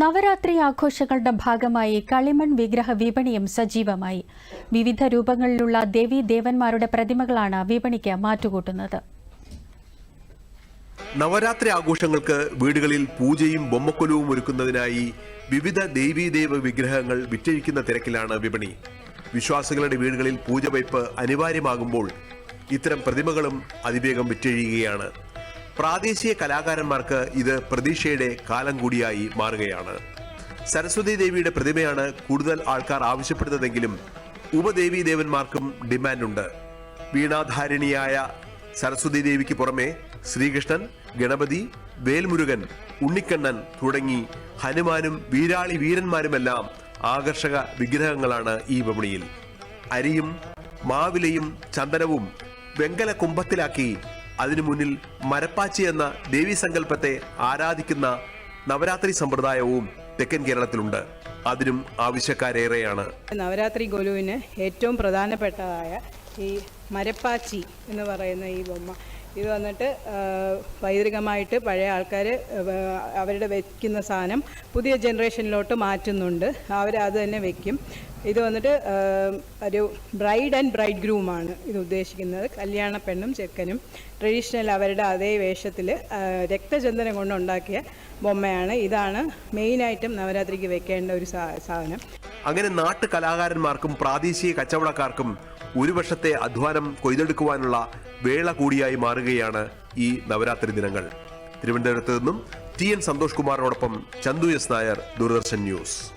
നവരാത്രി ആഘോഷങ്ങളുടെ ഭാഗമായി കളിമൺ വിഗ്രഹ വിപണിയും സജീവമായി. വിവിധ രൂപങ്ങളിലുള്ള ദേവീ ദേവന്മാരുടെ പ്രതിമകളാണ് വിപണിക്ക് മാറ്റുകൂട്ടുന്നത്. നവരാത്രി ആഘോഷങ്ങൾക്ക് വീടുകളിൽ പൂജയും ബൊമ്മക്കൊലുവും ഒരുക്കുന്നതിനായി വിവിധ ദേവീദേവ വിഗ്രഹങ്ങൾ വിറ്റഴിക്കുന്ന തിരക്കിലാണ് വിപണി. വിശ്വാസികളുടെ വീടുകളിൽ പൂജ വയ്പ് അനിവാര്യമാകുമ്പോൾ ഇത്തരം പ്രതിമകളും അതിവേഗം വിറ്റഴിയുകയാണ്. പ്രാദേശിക കലാകാരന്മാർക്ക് ഇത് പ്രതീക്ഷയുടെ കാലം കൂടിയായി മാറുകയാണ്. സരസ്വതി ദേവിയുടെ പ്രതിമയാണ് കൂടുതൽ ആൾക്കാർ ആവശ്യപ്പെടുന്നതെങ്കിലും ഉപദേവി ദേവന്മാർക്കും ഡിമാൻഡുണ്ട്. വീണാധാരിണിയായ സരസ്വതി ദേവിക്ക് പുറമെ ശ്രീകൃഷ്ണൻ ഗണപതി വേൽമുരുകൻ ഉണ്ണിക്കണ്ണൻ തുടങ്ങി ഹനുമാനും വീരാളി വീരന്മാരുമെല്ലാം ആകർഷക വിഗ്രഹങ്ങളാണ് ഈ വിപണിയിൽ. അരിയും മാവിലയും ചന്ദനവും വെങ്കല കുംഭത്തിലാക്കി അതിനു മുന്നിൽ മരപ്പാച്ചി എന്ന ദേവീ സങ്കല്പത്തെ ആരാധിക്കുന്ന നവരാത്രി സമ്പ്രദായവും തെക്കൻ കേരളത്തിലുണ്ട്. അതിനും ആവശ്യക്കാരേറെയാണ്. നവരാത്രി ഗുലുവിന് ഏറ്റവും പ്രധാനപ്പെട്ടതായ ഈ മരപ്പാച്ചി എന്ന് പറയുന്ന ഈ ബൊമ്മ. ഇത് വന്നിട്ട് പൈതൃകമായിട്ട് പഴയ ആൾക്കാർ അവരുടെ വയ്ക്കുന്ന സാധനം പുതിയ ജനറേഷനിലോട്ട് മാറ്റുന്നുണ്ട്. അവരത് തന്നെ വയ്ക്കും ഇത് വന്നിട്ട് ഒരു ബ്രൈഡ് ആൻഡ് ബ്രൈഡ് ഗ്രൂമാണ് ഇത് ഉദ്ദേശിക്കുന്നത്. കല്യാണ പെണ്ണും ചെക്കനും. ട്രഡീഷണൽ അവരുടെ അതേ വേഷത്തിൽ രക്തചന്ദനം കൊണ്ടുണ്ടാക്കിയ ബൊമ്മയാണ്. ഇതാണ് മെയിനായിട്ടും നവരാത്രിക്ക് വെക്കേണ്ട ഒരു സാധനം. അങ്ങനെ നാട്ടു കലാകാരന്മാർക്കും പ്രാദേശിക കച്ചവടക്കാർക്കും ഒരു വർഷത്തെ അധ്വാനം കൊയ്തെടുക്കുവാനുള്ള വേള കൂടിയായി മാറുകയാണ് ഈ നവരാത്രി ദിനങ്ങൾ. തിരുവനന്തപുരത്ത് നിന്നും ടി എൻ സന്തോഷ് കുമാറിനോടൊപ്പം ചന്തു എസ് നായർ ദൂരദർശൻ ന്യൂസ്.